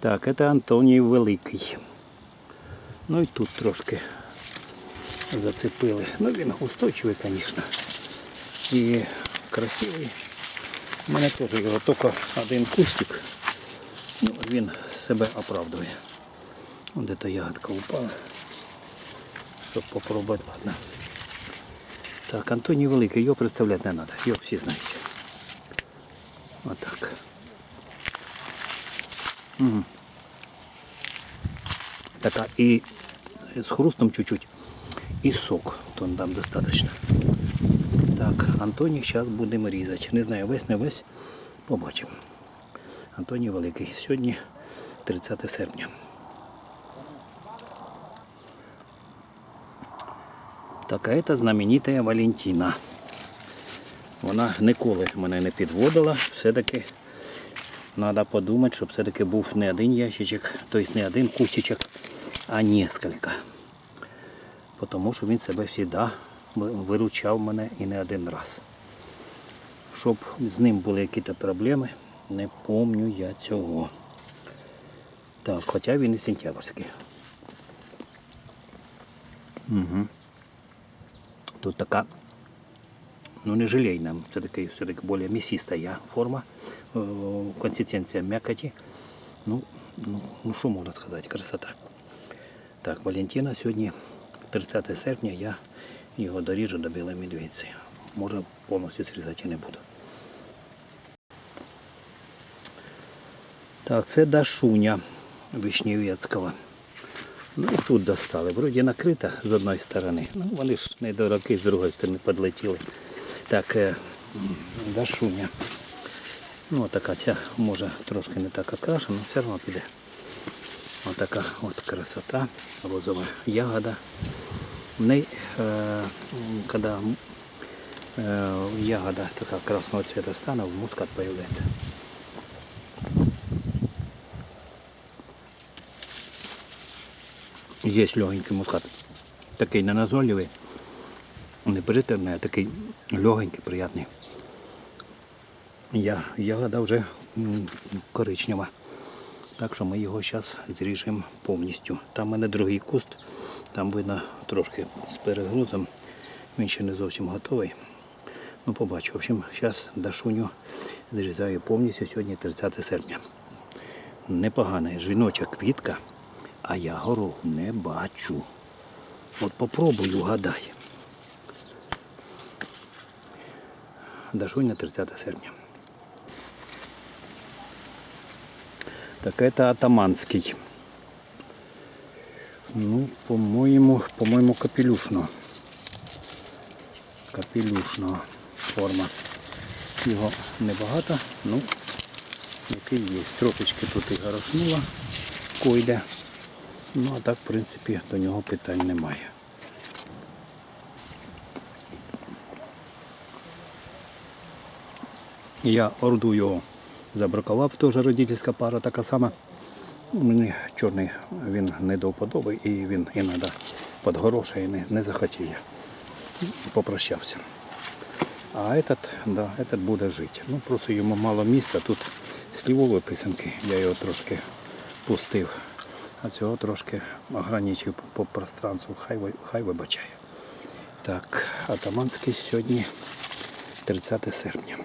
Так, це Антоній Великий. Ну і тут трошки зацепили. Ну він устойчивий, звісно. І красивий. У мене теж його тільки один кустик. Ну, він себе оправдує. Вон де-то ягодка упала. Щоб попробувати, ладно. Так, Антоній Великий, його представляти не треба, його всі знають. Отак. Угу. Така і з хрустом чуть-чуть. І сок тон дам достатньо. Так, Антоній зараз будемо різати. Не знаю, весь не весь. Побачимо. Антоній Великий. Сьогодні 30 серпня. Так, а це знаменита Валентина. Вона ніколи мене не підводила. Все-таки треба подумати, щоб все-таки був не один ящичок, тобто не один кусичок, а несколько. Тому що він себе завжди виручав мене і не один раз. Щоб з ним були якісь проблеми, не помню я цього. Так, хоча він і сентябрьський. Угу. Тут така, ну не желейна, це таки все-таки більш місіста форма, е, консистенція м'якоті. Ну, ну, ну що можна сказати, красота. Так, Валентина сьогодні 30 серпня я його доріжу до білої медведиці. Може повністю зрізати я не буду. Так, це Дашуня Вишневецького. Ну тут достали. Вроді накрита з одної сторони. Ну, вони ж не до з другої сторони підлетіли. Так, е, Дашуня. Ну, така ця може трошки не так окрашена, але все одно піде. Отака от красота, розова ягода. В неї, е, м, коли е, ягода така красного цвета стане, в мускат появляється. Є легенький мускат. Такий не назойливий, не приторний, а такий легенький, приятний. Я, ягода вже коричнева. Так що ми його зараз зріжемо повністю. Там в мене другий куст, там видно трошки з перегрузом. Він ще не зовсім готовий. Ну, побачу. В общем, зараз Дашуню зрізаю повністю сьогодні 30 серпня. Непогана жіноча квітка, а я гороху не бачу. От попробую, гадай. Дашуня 30 серпня. Так это атаманский. Ну, по-моєму, по-моєму, капелюшно. Капелюшно форма. Його небагато, ну, який є. Трошечки тут і горошнула койде. Ну, а так, в принципі, до нього питань немає. Я орду його забракував, теж родительська пара така сама. Мені чорний він не до вподоби і він іноді під грошей не, не захотів я. Попрощався. А этот, да, этот буде жити. Ну просто йому мало місця. Тут слівові писанки, я його трошки пустив, а цього трошки ограничив по пространству, хай, хай вибачає. Так, атаманський сьогодні 30 серпня.